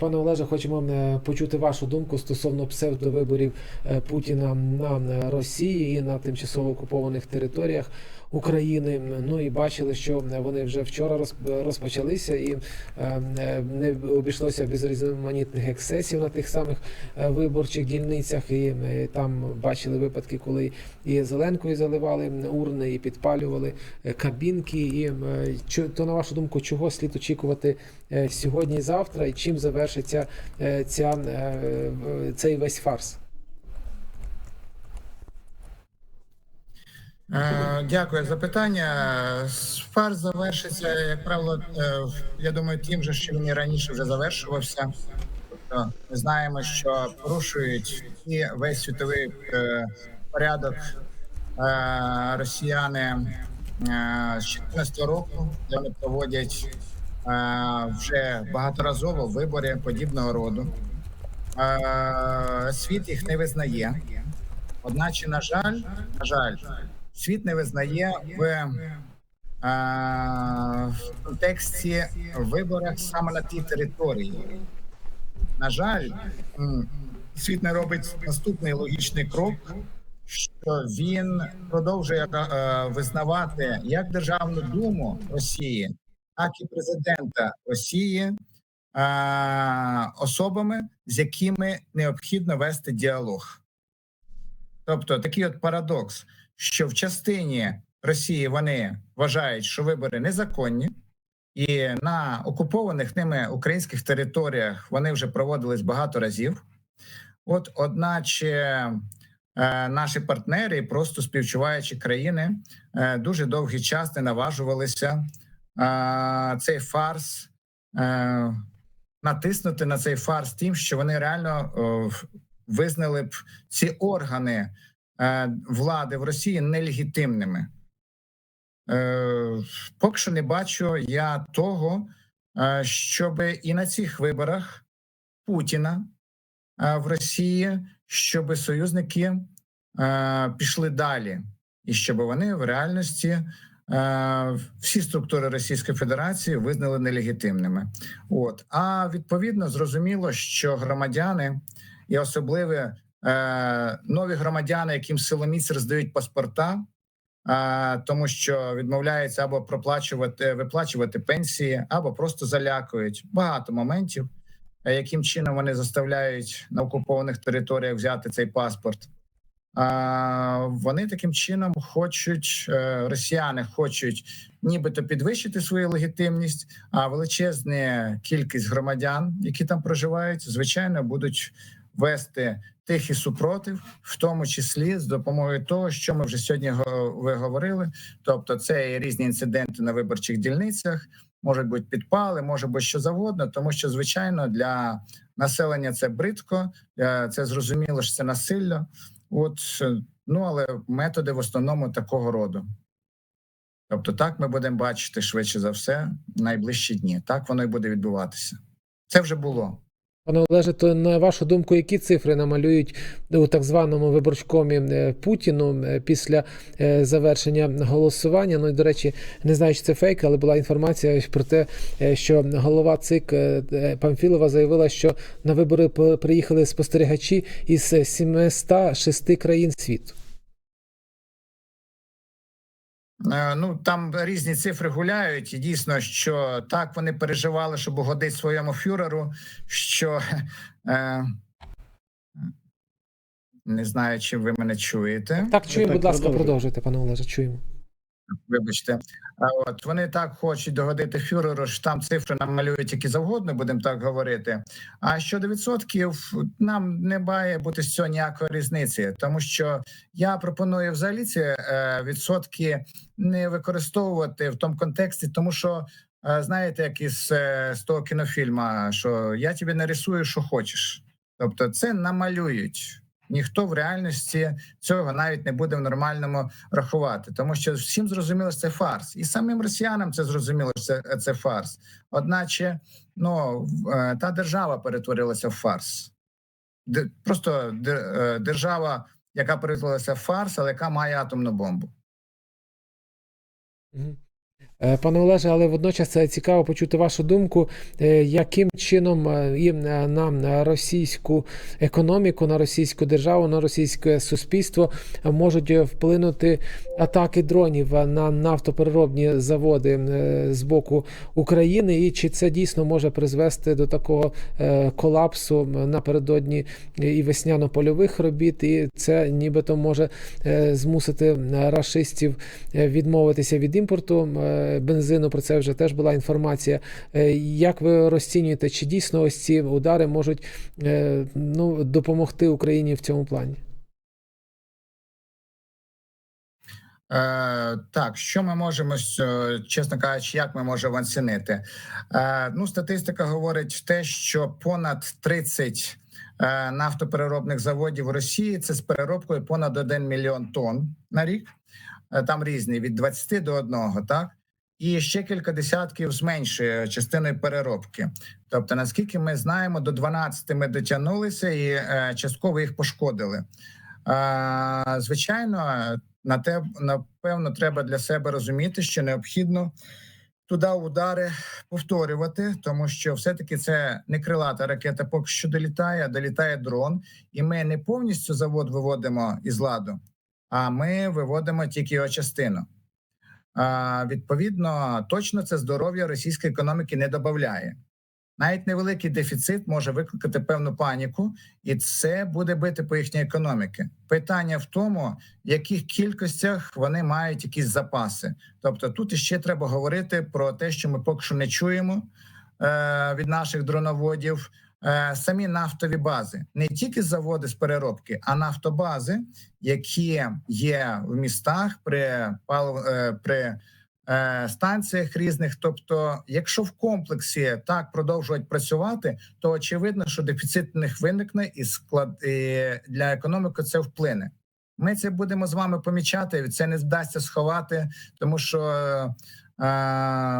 Пане Олеже, хочемо е, почути вашу думку стосовно псевдовиборів е, Путіна на е, Росії і на тимчасово окупованих територіях України. Ну і бачили, що вони вже вчора роз- розпочалися, і е, не обійшлося без різноманітних ексцесів на тих самих е, виборчих дільницях. І е, там бачили випадки, коли і зеленкою заливали урни, і підпалювали кабінки. І то на вашу думку, чого слід очікувати сьогодні завтра, і чим завершиться ця, цей весь фарс? Дякую за питання. Фарс завершиться, як правило, е, я думаю, тим же, що він і раніше вже завершувався. Тобто Ми знаємо, що порушують і весь світовий е, порядок е, росіяни е, з 14 року, вони проводять е, вже багаторазово вибори подібного роду. Е, Світ їх не визнає. Одначе, на жаль, на жаль, світ не визнає в, в контексті виборах саме на тій території. На жаль, світ не робить наступний логічний крок, що він продовжує е, визнавати як Державну думу Росії, так і президента Росії особами, з якими необхідно вести діалог. Тобто такий от парадокс, що в частині Росії вони вважають, що вибори незаконні, і на окупованих ними українських територіях вони вже проводились багато разів. От, одначе, е, наші партнери, просто співчуваючі країни, е, дуже довгий час не наважувалися е, цей фарс натиснути на цей фарс тим, що вони реально визнали б ці органи влади в Росії нелегітимними. Е, Поки що не бачу я того, е, щоб і на цих виборах Путіна е, в Росії, щоб союзники е, пішли далі, і щоб вони в реальності е, всі структури Російської Федерації визнали нелегітимними. От а відповідно зрозуміло, що громадяни і особливо е, нові громадяни, яким силоміць роздають паспорта, е, тому що відмовляються або проплачувати виплачувати пенсії, або просто залякують. Багато моментів, е, яким чином вони заставляють на окупованих територіях взяти цей паспорт. А вони таким чином хочуть, е, росіяни хочуть нібито підвищити свою легітимність, а величезна кількість громадян, які там проживають, звичайно, будуть вести тихий супротив, в тому числі з допомогою того, що ми вже сьогодні ви говорили. Тобто, це і різні інциденти на виборчих дільницях, можуть бути підпали, може бути що завгодно, тому що звичайно для населення це бридко, е, це зрозуміло, що це насилля. От е, ну але методи в основному такого роду. Тобто, так ми будемо бачити швидше за все найближчі дні. Так воно і буде відбуватися. Це вже було. Пане Олеже, то на вашу думку, які цифри намалюють у так званому виборчкомі е, Путіну е, після е, завершення голосування? Ну і до речі, не знаю, чи це фейк, але була інформація про те, що голова ЦИК Памфілова заявила, що на вибори приїхали спостерігачі із е, 706 країн світу. Ну там різні цифри гуляють, і дійсно, що так вони переживали, щоб угодити своєму фюреру. Що е, не знаю, чи ви мене чуєте. Так, чуємо, будь ласка, продовжуйте, пане Олеже, чуємо. Вибачте, а от вони так хочуть догодити фюреру, що там цифри намалюють які завгодно, будемо так говорити. А щодо відсотків, нам не має бути з цього ніякої різниці, тому що я пропоную взагалі ці е, відсотки не використовувати в тому контексті, тому що е, знаєте, як із е, з того кінофільма, що я тобі нарисую, що хочеш. Тобто, це намалюють. Ніхто в реальності цього навіть не буде в нормальному рахувати, тому що всім зрозуміло, що це фарс, і самим росіянам це зрозуміло, що це, це фарс. Одначе, ну е, та держава перетворилася в фарс. Просто е, держава, яка перетворилася в фарс, але яка має атомну бомбу. Е, Пане Олеже, але водночас е, цікаво почути вашу думку, е, яким чином е, і на російську економіку, на російську державу, на російське суспільство можуть вплинути атаки дронів на нафтопереробні заводи з боку України, і чи це дійсно може призвести до такого колапсу напередодні і весняно-польових робіт, і це нібито може змусити рашистів відмовитися від імпорту бензину. Про це вже теж була інформація. Е, Як ви розцінюєте, чи дійсно ось ці удари можуть е, ну, допомогти Україні в цьому плані? Е, так, що ми можемо е, чесно кажучи, як ми можемо оцінити? Е, ну, статистика говорить те, що понад 30 е, нафтопереробних заводів в Росії це з переробкою понад 1 мільйон тонн на рік. Е, там різні від 20 до 1, так і ще кілька десятків зменшує частиною переробки. Тобто, наскільки ми знаємо, до 12 ми дотягнулися і е, частково їх пошкодили. Е, звичайно, на те напевно треба для себе розуміти, що необхідно туди удари повторювати, тому що все-таки це не крилата ракета, поки що долітає, а долітає дрон, і ми не повністю завод виводимо із ладу, а ми виводимо тільки його частину. Відповідно, точно це здоров'я російської економіки не додає. Навіть невеликий дефіцит може викликати певну паніку, і це буде бити по їхній економіки. Питання в тому, в яких кількостях вони мають якісь запаси. Тобто, тут іще треба говорити про те, що ми поки що не чуємо е, від наших дроноводів. Е, самі нафтові бази, не тільки заводи з переробки, а нафтобази, які є в містах при е, при е, станціях різних. Тобто, якщо в комплексі так продовжувати працювати, то очевидно, що дефіцит в них виникне і склад і для економіки це вплине. Ми це будемо з вами помічати. Це не вдасться сховати, тому що е,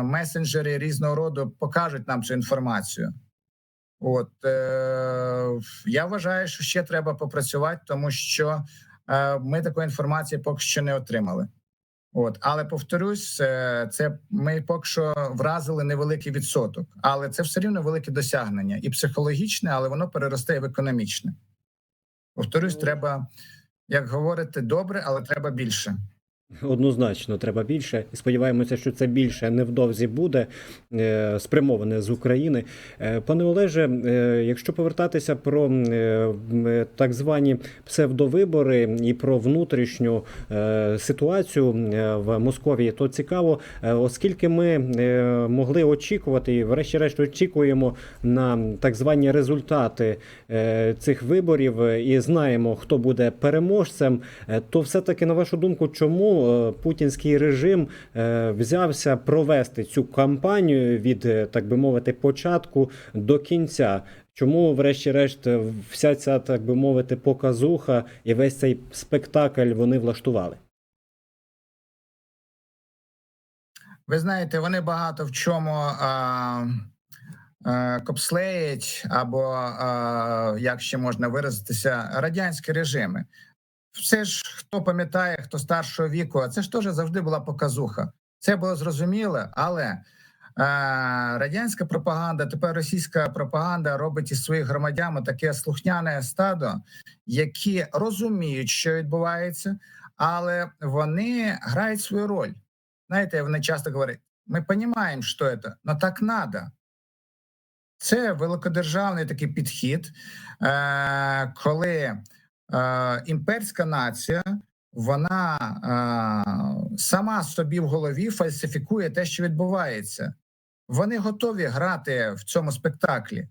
месенджери різного роду покажуть нам цю інформацію. От е, я вважаю, що ще треба попрацювати, тому що е, ми такої інформації поки що не отримали. От, але повторюсь, це, це ми поки що вразили невеликий відсоток, але це все рівно велике досягнення і психологічне, але воно переросте в економічне. Повторюсь, треба, як говорите, добре, але треба більше. Однозначно, треба більше. І сподіваємося, що це більше невдовзі буде е, спрямоване з України. Е, Пане Олеже, е, якщо повертатися про так звані псевдовибори і про внутрішню ситуацію в Московії, то цікаво, оскільки ми могли очікувати, і врешті-решт очікуємо на так звані результати цих виборів і знаємо, хто буде переможцем, то все-таки, на вашу думку, чому е, путінський режим е, взявся провести цю кампанію від, е, так би мовити, початку до кінця? Чому, врешті-решт, вся ця, так би мовити, показуха і весь цей спектакль вони влаштували? Ви знаєте, вони багато в чому а, а, копслеять, або а, як ще можна виразитися, радянські режими. Все ж хто пам'ятає, хто старшого віку, це ж теж завжди була показуха. Це було зрозуміло, але е, радянська пропаганда, тепер російська пропаганда робить із своїх громадян таке слухняне стадо, які розуміють, що відбувається, але вони грають свою роль. Знаєте, вони часто говорять: ми розуміємо, що це, але так надо. Це великодержавний такий підхід, е, коли імперська нація вона е, сама собі в голові фальсифікує те, що відбувається. Вони готові грати в цьому спектаклі.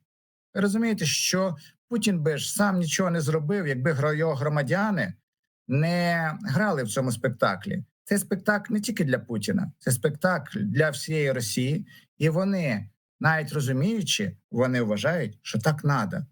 Розумієте, що Путін би ж сам нічого не зробив, якби його громадяни не грали в цьому спектаклі. Це спектакль не тільки для Путіна, це спектакль для всієї Росії, і вони, навіть розуміючи, вони вважають, що так треба.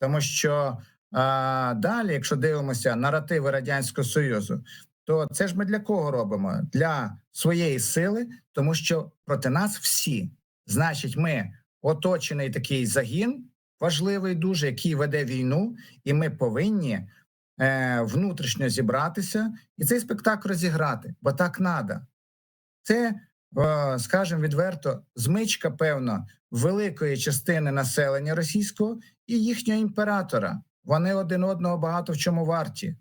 Тому що а, далі, якщо дивимося наративи Радянського Союзу, то це ж ми для кого робимо? Для своєї сили, тому що проти нас всі. Значить, ми оточений такий загін важливий, дуже який веде війну, і ми повинні е, внутрішньо зібратися і цей спектакль розіграти, бо так треба. Це е, скажемо відверто, змичка, певно, великої частини населення російського і їхнього імператора. Вони один одного багато в чому варті.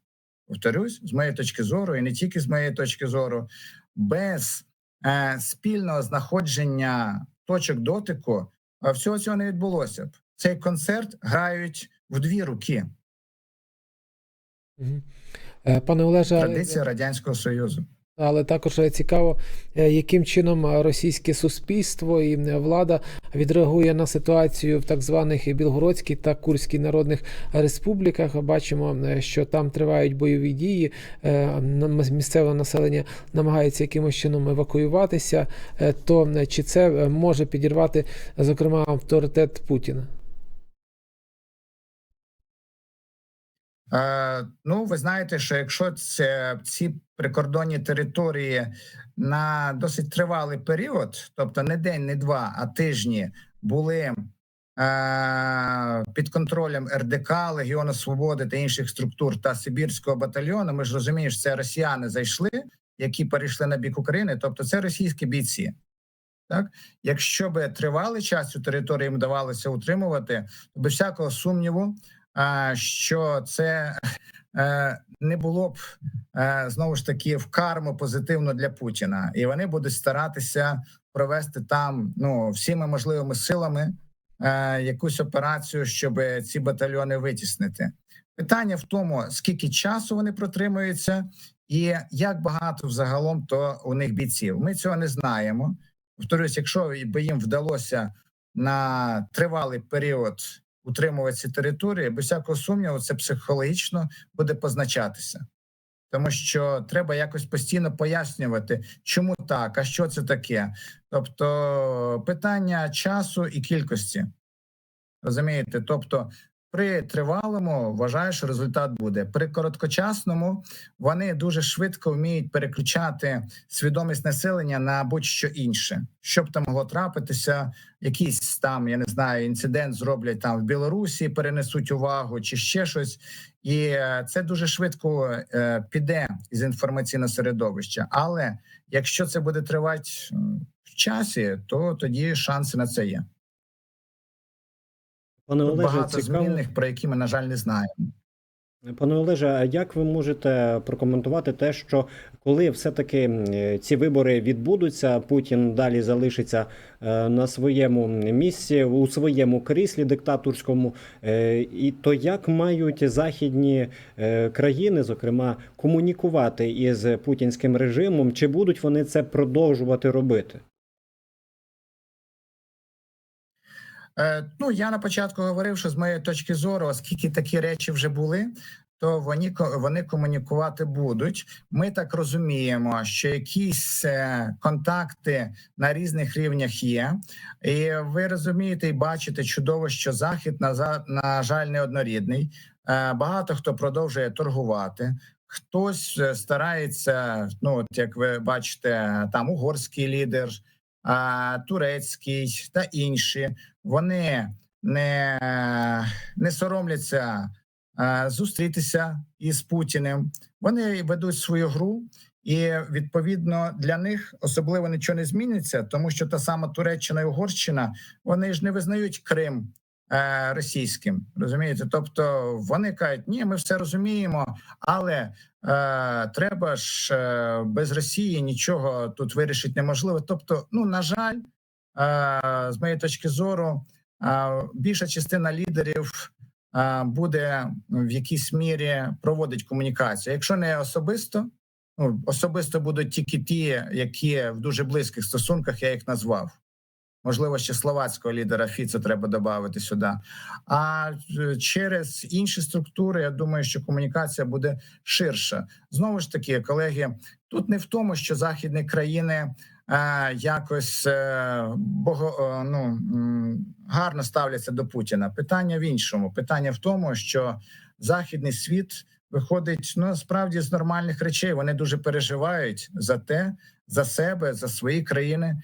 Повторюсь, з моєї точки зору, і не тільки з моєї точки зору, без е, спільного знаходження точок дотику е, всього цього не відбулося б. Цей концерт грають в дві руки. Е, Пане Олеже, Традиція радянського союзу. Але також е, цікаво, е, яким чином е, російське суспільство і влада відреагує на ситуацію в так званих Білгородській та Курській народних республіках. Бачимо, що там тривають бойові дії. Місцеве населення намагається якимось чином евакуюватися. То чи це може підірвати, зокрема, авторитет Путіна? Ну, ви знаєте, що якщо це ці прикордонні території на досить тривалий період, тобто не день, не два, а тижні, були е, під контролем РДК, Легіону Свободи та інших структур та Сибірського батальйону, ми ж розуміємо, що це росіяни зайшли, які перейшли на бік України, тобто це російські бійці. Так, якщо би тривалий час цю територію їм вдавалося утримувати, то без всякого сумніву, що це е, не було б е, знову ж таки в карму позитивно для Путіна, і вони будуть старатися провести там ну всіми можливими силами е, якусь операцію, щоб ці батальйони витіснити. Питання в тому, скільки часу вони протримуються, і як багато взагалом то у них бійців. Ми цього не знаємо. Повторюсь, якщо би їм вдалося на тривалий період утримувати ці території, без всякого сумніву, це психологічно буде позначатися, тому що треба якось постійно пояснювати, чому так, а що це таке. Тобто питання часу і кількості. Розумієте? Тобто, при тривалому вважаю, що результат буде. При короткочасному вони дуже швидко вміють переключати свідомість населення на будь-що інше, щоб там могло трапитися, якийсь там, я не знаю, інцидент зроблять там в Білорусі, перенесуть увагу чи ще щось, і е, це дуже швидко е, піде із інформаційного середовища. Але якщо це буде тривати в часі, то тоді шанси на це є. Пане Олеже, багато цікаво. змінних, про які ми на жаль не знаємо. Пане Олеже, а як ви можете прокоментувати те, що коли все-таки ці вибори відбудуться, Путін далі залишиться е, на своєму місці у своєму кріслі диктаторському, е, і то як мають західні е, країни, зокрема, комунікувати із путінським режимом, чи будуть вони це продовжувати робити? Ну я на початку говорив, що з моєї точки зору, оскільки такі речі вже були. То вони вони комунікувати будуть. Ми так розуміємо, що якісь е, контакти на різних рівнях є, і ви розумієте і бачите чудово, що захід на на жаль неоднорідний. Е, Багато хто продовжує торгувати. Хтось е, старається, ну от як ви бачите, там угорський лідер, турецький та інші. Вони не, не соромляться зустрітися із Путіним. Вони ведуть свою гру, і відповідно для них особливо нічого не зміниться, тому що та сама Туреччина і Угорщина вони ж не визнають Крим. Е, Російським розумієте, тобто вони кажуть, ні, ми все розуміємо, але е, треба ж е, без Росії нічого тут вирішити неможливо. Тобто, ну на жаль, е, з моєї точки зору, е, більша частина лідерів е, буде в якійсь мірі проводить комунікацію. Якщо не особисто, ну особисто будуть тільки ті, які в дуже близьких стосунках я їх назвав. Можливо, ще словацького лідера Фіцо треба додати сюди. А е, через інші структури я думаю, що комунікація буде ширша. Знову ж таки, колеги, тут не в тому, що західні країни е, якось е, бого, е, ну, гарно ставляться до Путіна. Питання в іншому. Питання в тому, що західний світ виходить ну справді з нормальних речей. Вони дуже переживають за те, за себе, за свої країни,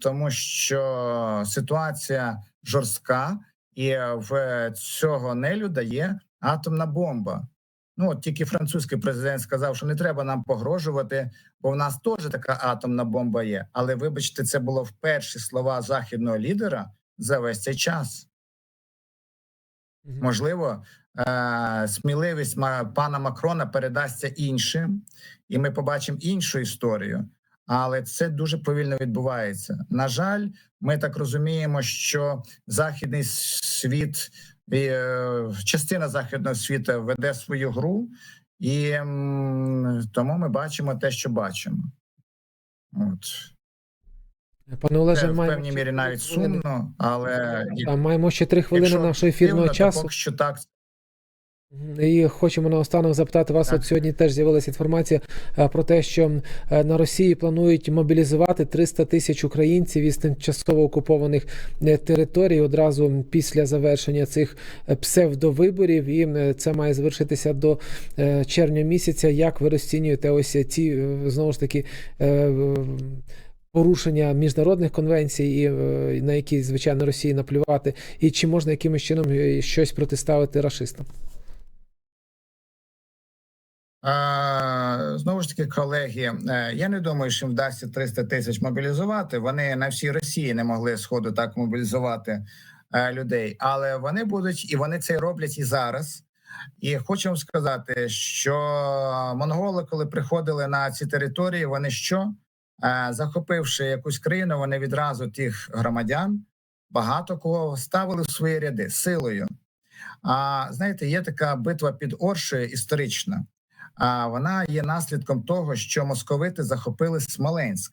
тому що ситуація жорстка, і в цього нелюда є атомна бомба. Ну от тільки французький президент сказав, що не треба нам погрожувати, бо в нас теж така атомна бомба є. Але вибачте, це було вперше слова західного лідера за весь цей час. Можливо, е- сміливість пана Макрона передасться іншим, і ми побачимо іншу історію. Але це дуже повільно відбувається. На жаль, ми так розуміємо, що західний світ, е, частина західного світу веде свою гру, і тому ми бачимо те, що бачимо. От. Пане Олеже, в певній мірі навіть сумно, але Та, маємо ще три хвилини нашого ефірного часу. поки що так. І хочемо наостанок запитати вас. Так. От сьогодні теж з'явилася інформація е, про те, що е, на Росії планують мобілізувати 300 тисяч українців із тимчасово окупованих е, територій одразу після завершення цих псевдовиборів. І це має завершитися до червня місяця. Як ви розцінюєте ось ці знову ж таки? Порушення міжнародних конвенцій, і, на які звичайно Росії наплювати, і чи можна якимось чином щось протиставити рашистам? Знову ж таки, колеги, е, я не думаю, що їм вдасться 300 тисяч мобілізувати. Вони на всій Росії не могли сходу так мобілізувати е, людей, але вони будуть і вони це роблять і зараз. І хочу вам сказати, що монголи, коли приходили на ці території, вони що Е, захопивши якусь країну, вони відразу тих громадян багато кого ставили в свої ряди силою. А знаєте, є така битва під Оршею історична. А вона є наслідком того, що московити захопили Смоленськ.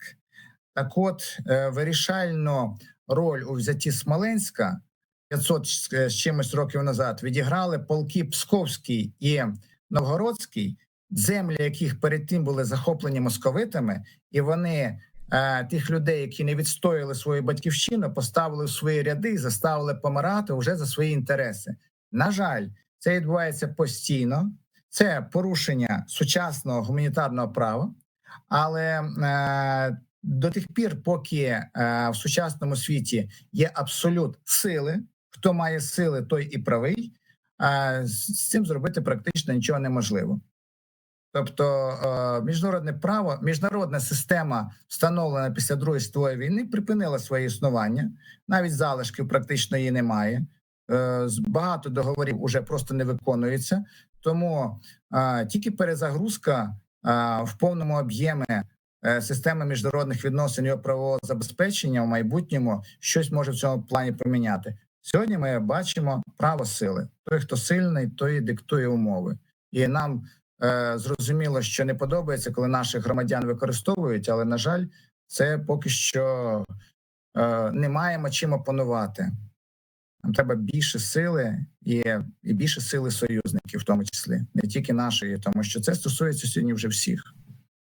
Так, от е, вирішальну роль у взятті Смоленська 500 з з чимось років назад відіграли полки Псковський і Новгородський, землі яких перед тим були захоплені московитами, і вони е, тих людей, які не відстояли свою батьківщину, поставили в свої ряди заставили помирати вже за свої інтереси. На жаль, це відбувається постійно. Це порушення сучасного гуманітарного права, але е, до тих пір, поки е, в сучасному світі є абсолют сили, хто має сили, той і правий. е, з цим зробити практично нічого неможливо. Тобто, міжнародне право, міжнародна система, встановлена після Другої світової війни, припинила своє існування. Навіть залишків практично її немає. Багато договорів уже просто не виконується. Тому тільки перезагрузка в повному об'ємі е, системи міжнародних відносин і правового забезпечення в майбутньому щось може в цьому плані поміняти. Сьогодні ми бачимо право сили. Той, хто сильний, той диктує умови. І нам е, зрозуміло, що не подобається, коли наших громадян використовують, але на жаль, це поки що е, не маємо чим опанувати. Нам треба більше сили і, і більше сили союзників, в тому числі не тільки нашої, тому що це стосується сьогодні вже всіх.